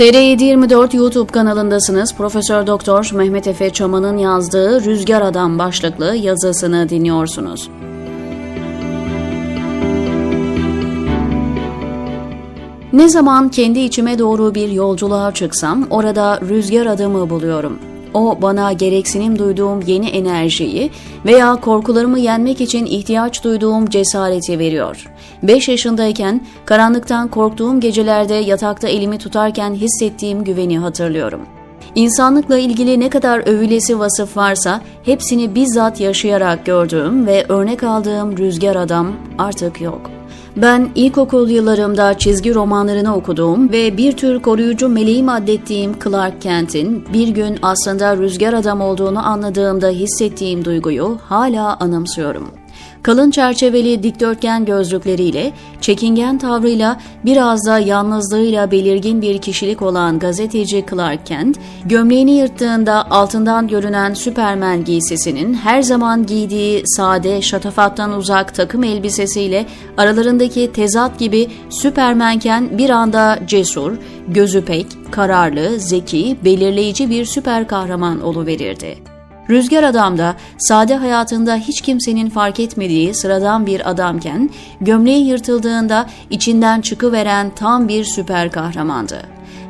TR724 YouTube kanalındasınız. Profesör Doktor Mehmet Efe Çaman'ın yazdığı Rüzgar Adam başlıklı yazısını dinliyorsunuz. Ne zaman kendi içime doğru bir yolculuğa çıksam orada rüzgar adamı buluyorum. O bana gereksinim duyduğum yeni enerjiyi veya korkularımı yenmek için ihtiyaç duyduğum cesareti veriyor. 5 yaşındayken karanlıktan korktuğum gecelerde yatakta elimi tutarken hissettiğim güveni hatırlıyorum. İnsanlıkla ilgili ne kadar övülesi vasıf varsa hepsini bizzat yaşayarak gördüğüm ve örnek aldığım rüzgar adam artık yok.'' Ben ilkokul yıllarımda çizgi romanlarını okuduğum ve bir tür koruyucu meleğim addettiğim Clark Kent'in bir gün aslında rüzgar adam olduğunu anladığımda hissettiğim duyguyu hala anımsıyorum. Kalın çerçeveli dikdörtgen gözlükleriyle, çekingen tavrıyla, biraz da yalnızlığıyla belirgin bir kişilik olan gazeteci Clark Kent, gömleğini yırttığında altından görünen Süpermen giysisinin her zaman giydiği sade, şatafattan uzak takım elbisesiyle aralarındaki tezat gibi Süpermenken bir anda cesur, gözü pek, kararlı, zeki, belirleyici bir süper kahraman oluverirdi. Rüzgar Adam da sade hayatında hiç kimsenin fark etmediği sıradan bir adamken gömleği yırtıldığında içinden çıkıveren tam bir süper kahramandı.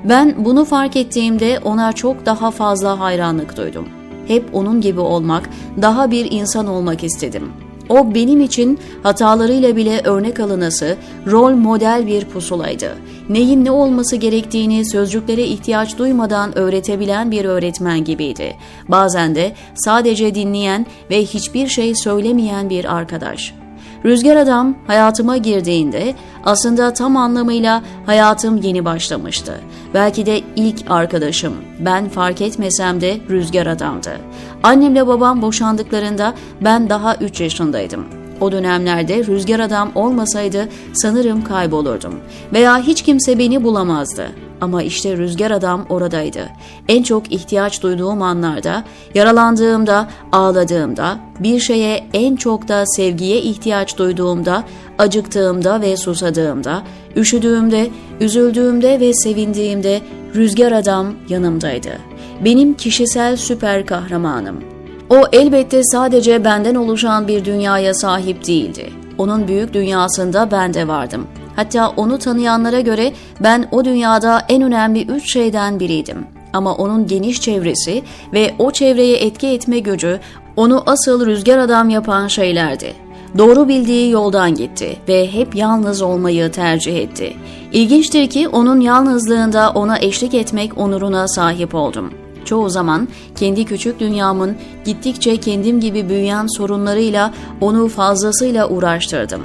Ben bunu fark ettiğimde ona çok daha fazla hayranlık duydum. Hep onun gibi olmak, daha bir insan olmak istedim.'' O benim için hatalarıyla bile örnek alınası, rol model bir pusulaydı. Neyin ne olması gerektiğini sözcüklere ihtiyaç duymadan öğretebilen bir öğretmen gibiydi. Bazen de sadece dinleyen ve hiçbir şey söylemeyen bir arkadaş. Rüzgar Adam hayatıma girdiğinde aslında tam anlamıyla hayatım yeni başlamıştı. Belki de ilk arkadaşım. Ben fark etmesem de Rüzgar Adam'dı. Annemle babam boşandıklarında ben daha 3 yaşındaydım. O dönemlerde rüzgar adam olmasaydı sanırım kaybolurdum veya hiç kimse beni bulamazdı. Ama işte rüzgar adam oradaydı. En çok ihtiyaç duyduğum anlarda, yaralandığımda, ağladığımda, bir şeye en çok da sevgiye ihtiyaç duyduğumda, acıktığımda ve susadığımda, üşüdüğümde, üzüldüğümde ve sevindiğimde rüzgar adam yanımdaydı. Benim kişisel süper kahramanım. O elbette sadece benden oluşan bir dünyaya sahip değildi. Onun büyük dünyasında ben de vardım. Hatta onu tanıyanlara göre ben o dünyada en önemli üç şeyden biriydim. Ama onun geniş çevresi ve o çevreye etki etme gücü onu asıl rüzgar adam yapan şeylerdi. Doğru bildiği yoldan gitti ve hep yalnız olmayı tercih etti. İlginçtir ki onun yalnızlığında ona eşlik etmek onuruna sahip oldum. Çoğu zaman kendi küçük dünyamın gittikçe kendim gibi büyüyen sorunlarıyla onu fazlasıyla uğraştırdım.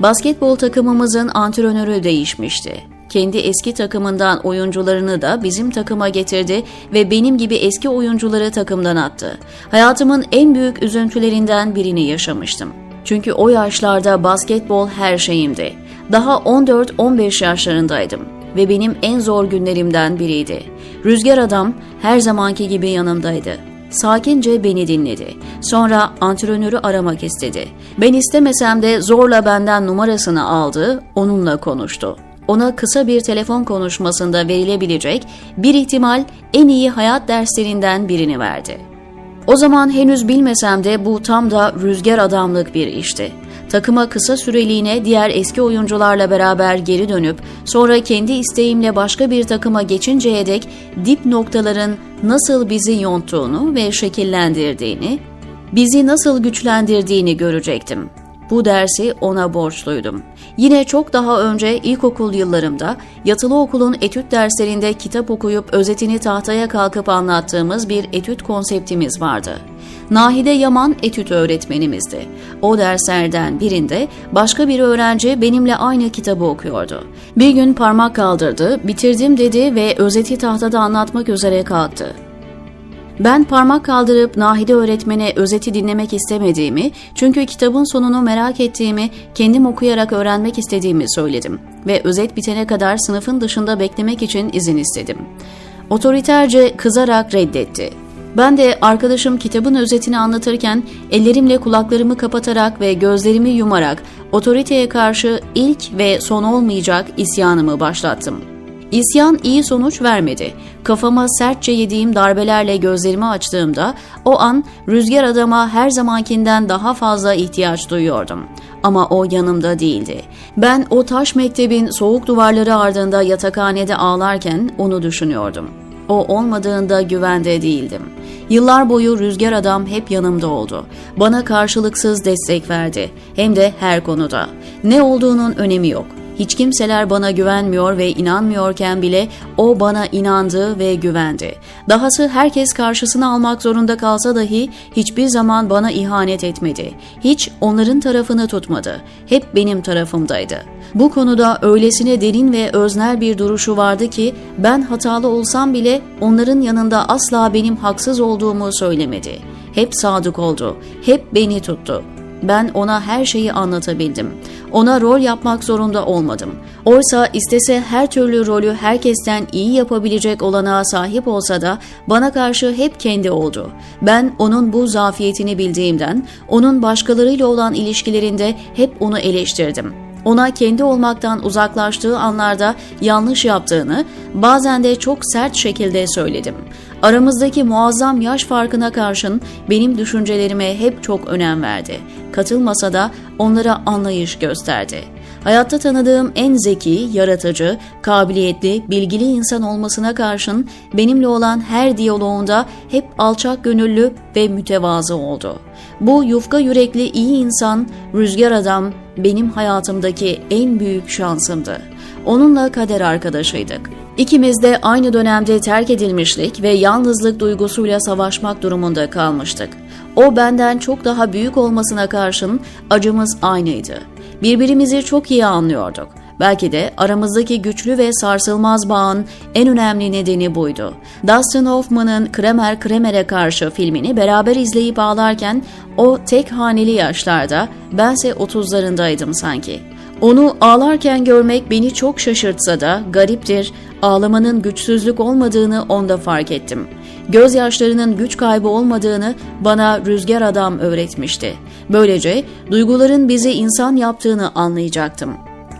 Basketbol takımımızın antrenörü değişmişti. Kendi eski takımından oyuncularını da bizim takıma getirdi ve benim gibi eski oyuncuları takımdan attı. Hayatımın en büyük üzüntülerinden birini yaşamıştım. Çünkü o yaşlarda basketbol her şeyimdi. Daha 14-15 yaşlarındaydım ve benim en zor günlerimden biriydi. Rüzgar adam her zamanki gibi yanımdaydı. Sakince beni dinledi. Sonra antrenörü aramak istedi. Ben istemesem de zorla benden numarasını aldı, onunla konuştu. Ona kısa bir telefon konuşmasında verilebilecek bir ihtimal en iyi hayat derslerinden birini verdi. O zaman henüz bilmesem de bu tam da rüzgar adamlık bir işti. Takıma kısa süreliğine diğer eski oyuncularla beraber geri dönüp sonra kendi isteğimle başka bir takıma geçinceye dek dip noktaların nasıl bizi yonttuğunu ve şekillendirdiğini, bizi nasıl güçlendirdiğini görecektim. Bu dersi ona borçluydum. Yine çok daha önce ilkokul yıllarımda yatılı okulun etüt derslerinde kitap okuyup özetini tahtaya kalkıp anlattığımız bir etüt konseptimiz vardı. Nahide Yaman etüt öğretmenimizdi. O derslerden birinde başka bir öğrenci benimle aynı kitabı okuyordu. Bir gün parmak kaldırdı, bitirdim dedi ve özeti tahtada anlatmak üzere kalktı. Ben parmak kaldırıp Nahide öğretmene özeti dinlemek istemediğimi, çünkü kitabın sonunu merak ettiğimi, kendim okuyarak öğrenmek istediğimi söyledim ve özet bitene kadar sınıfın dışında beklemek için izin istedim. Otoriterce kızarak reddetti. Ben de arkadaşım kitabın özetini anlatırken ellerimle kulaklarımı kapatarak ve gözlerimi yumarak otoriteye karşı ilk ve son olmayacak isyanımı başlattım. İsyan iyi sonuç vermedi. Kafama sertçe yediğim darbelerle gözlerimi açtığımda o an rüzgar adama her zamankinden daha fazla ihtiyaç duyuyordum. Ama o yanımda değildi. Ben o taş mektebin soğuk duvarları ardında yatakhanede ağlarken onu düşünüyordum. O olmadığında güvende değildim. Yıllar boyu rüzgar adam hep yanımda oldu. Bana karşılıksız destek verdi. Hem de her konuda. Ne olduğunun önemi yok. Hiç kimseler bana güvenmiyor ve inanmıyorken bile o bana inandı ve güvendi. Dahası herkes karşısına almak zorunda kalsa dahi hiçbir zaman bana ihanet etmedi. Hiç onların tarafını tutmadı. Hep benim tarafımdaydı. Bu konuda öylesine derin ve öznel bir duruşu vardı ki ben hatalı olsam bile onların yanında asla benim haksız olduğumu söylemedi. Hep sadık oldu. Hep beni tuttu. Ben ona her şeyi anlatabildim. Ona rol yapmak zorunda olmadım. Oysa istese her türlü rolü herkesten iyi yapabilecek olanağa sahip olsa da bana karşı hep kendi oldu. Ben onun bu zafiyetini bildiğimden onun başkalarıyla olan ilişkilerinde hep onu eleştirdim ona kendi olmaktan uzaklaştığı anlarda yanlış yaptığını, bazen de çok sert şekilde söyledim. Aramızdaki muazzam yaş farkına karşın benim düşüncelerime hep çok önem verdi. Katılmasa da onlara anlayış gösterdi. Hayatta tanıdığım en zeki, yaratıcı, kabiliyetli, bilgili insan olmasına karşın benimle olan her diyaloğunda hep alçak gönüllü ve mütevazı oldu. Bu yufka yürekli iyi insan, rüzgar adam benim hayatımdaki en büyük şansımdı. Onunla kader arkadaşıydık. İkimiz de aynı dönemde terk edilmişlik ve yalnızlık duygusuyla savaşmak durumunda kalmıştık. O benden çok daha büyük olmasına karşın acımız aynıydı. Birbirimizi çok iyi anlıyorduk. Belki de aramızdaki güçlü ve sarsılmaz bağın en önemli nedeni buydu. Dustin Hoffman'ın Kramer Kramer'e karşı filmini beraber izleyip ağlarken o tek haneli yaşlarda, bense otuzlarındaydım sanki. Onu ağlarken görmek beni çok şaşırtsa da gariptir, ağlamanın güçsüzlük olmadığını onda fark ettim. Gözyaşlarının güç kaybı olmadığını bana rüzgar adam öğretmişti. Böylece duyguların bizi insan yaptığını anlayacaktım.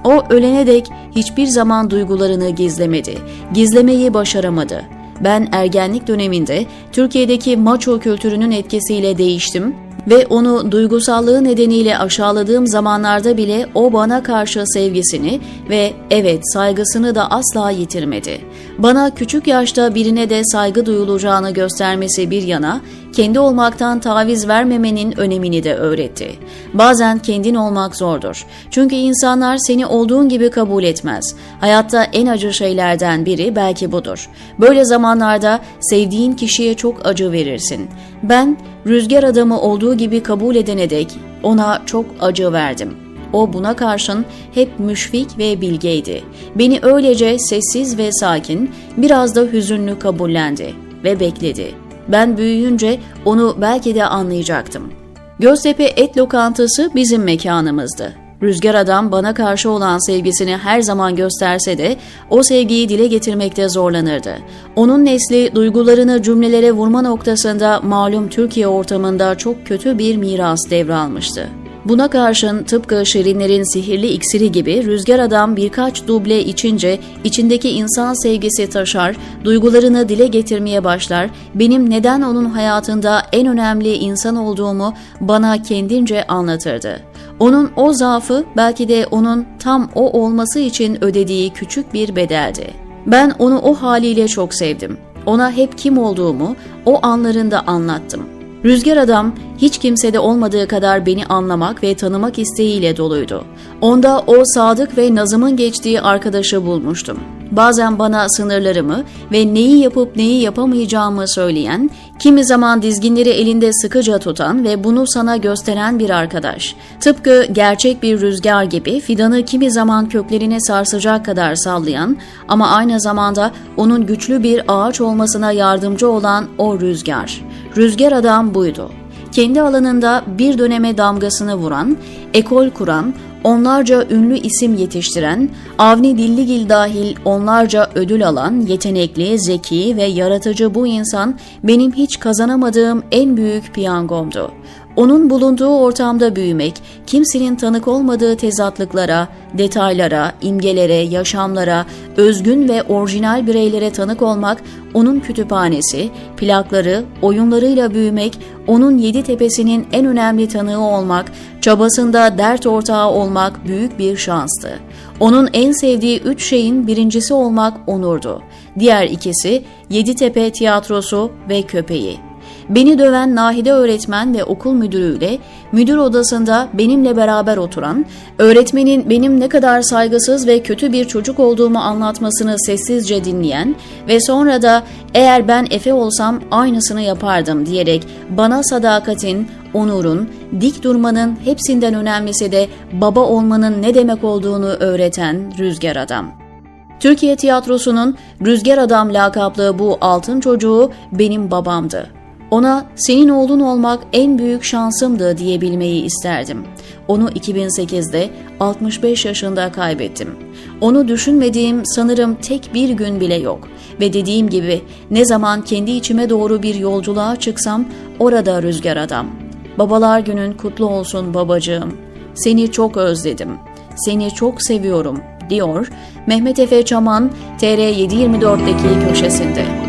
O ölene dek hiçbir zaman duygularını gizlemedi. Gizlemeyi başaramadı. Ben ergenlik döneminde Türkiye'deki maço kültürünün etkisiyle değiştim ve onu duygusallığı nedeniyle aşağıladığım zamanlarda bile o bana karşı sevgisini ve evet saygısını da asla yitirmedi. Bana küçük yaşta birine de saygı duyulacağını göstermesi bir yana kendi olmaktan taviz vermemenin önemini de öğretti. Bazen kendin olmak zordur. Çünkü insanlar seni olduğun gibi kabul etmez. Hayatta en acı şeylerden biri belki budur. Böyle zamanlarda sevdiğin kişiye çok acı verirsin. Ben rüzgar adamı olduğu gibi kabul edene dek ona çok acı verdim. O buna karşın hep müşfik ve bilgeydi. Beni öylece sessiz ve sakin, biraz da hüzünlü kabullendi ve bekledi. Ben büyüyünce onu belki de anlayacaktım. Göztepe Et Lokantası bizim mekanımızdı. Rüzgar Adam bana karşı olan sevgisini her zaman gösterse de o sevgiyi dile getirmekte zorlanırdı. Onun nesli duygularını cümlelere vurma noktasında malum Türkiye ortamında çok kötü bir miras devralmıştı. Buna karşın tıpkı Şirinlerin sihirli iksiri gibi Rüzgar Adam birkaç duble içince içindeki insan sevgisi taşar, duygularını dile getirmeye başlar, benim neden onun hayatında en önemli insan olduğumu bana kendince anlatırdı. Onun o zaafı belki de onun tam o olması için ödediği küçük bir bedeldi. Ben onu o haliyle çok sevdim. Ona hep kim olduğumu o anlarında anlattım. Rüzgar adam hiç kimsede olmadığı kadar beni anlamak ve tanımak isteğiyle doluydu. Onda o sadık ve nazımın geçtiği arkadaşı bulmuştum. Bazen bana sınırlarımı ve neyi yapıp neyi yapamayacağımı söyleyen, kimi zaman dizginleri elinde sıkıca tutan ve bunu sana gösteren bir arkadaş. Tıpkı gerçek bir rüzgar gibi fidanı kimi zaman köklerine sarsacak kadar sallayan ama aynı zamanda onun güçlü bir ağaç olmasına yardımcı olan o rüzgar. Rüzgar adam buydu kendi alanında bir döneme damgasını vuran, ekol kuran, onlarca ünlü isim yetiştiren, Avni Dilligil dahil onlarca ödül alan, yetenekli, zeki ve yaratıcı bu insan benim hiç kazanamadığım en büyük piyangomdu. Onun bulunduğu ortamda büyümek, kimsenin tanık olmadığı tezatlıklara, detaylara, imgelere, yaşamlara, özgün ve orijinal bireylere tanık olmak, onun kütüphanesi, plakları, oyunlarıyla büyümek, onun yedi tepesinin en önemli tanığı olmak, çabasında dert ortağı olmak büyük bir şanstı. Onun en sevdiği üç şeyin birincisi olmak onurdu. Diğer ikisi Yeditepe Tiyatrosu ve köpeği. Beni döven Nahide öğretmen ve okul müdürüyle müdür odasında benimle beraber oturan, öğretmenin benim ne kadar saygısız ve kötü bir çocuk olduğumu anlatmasını sessizce dinleyen ve sonra da eğer ben Efe olsam aynısını yapardım diyerek bana sadakatin, onurun, dik durmanın hepsinden önemlisi de baba olmanın ne demek olduğunu öğreten Rüzgar Adam. Türkiye tiyatrosunun Rüzgar Adam lakaplı bu altın çocuğu benim babamdı. Ona senin oğlun olmak en büyük şansımdı diyebilmeyi isterdim. Onu 2008'de 65 yaşında kaybettim. Onu düşünmediğim sanırım tek bir gün bile yok. Ve dediğim gibi ne zaman kendi içime doğru bir yolculuğa çıksam orada rüzgar adam. Babalar günün kutlu olsun babacığım. Seni çok özledim. Seni çok seviyorum diyor Mehmet Efe Çaman TR724'deki köşesinde.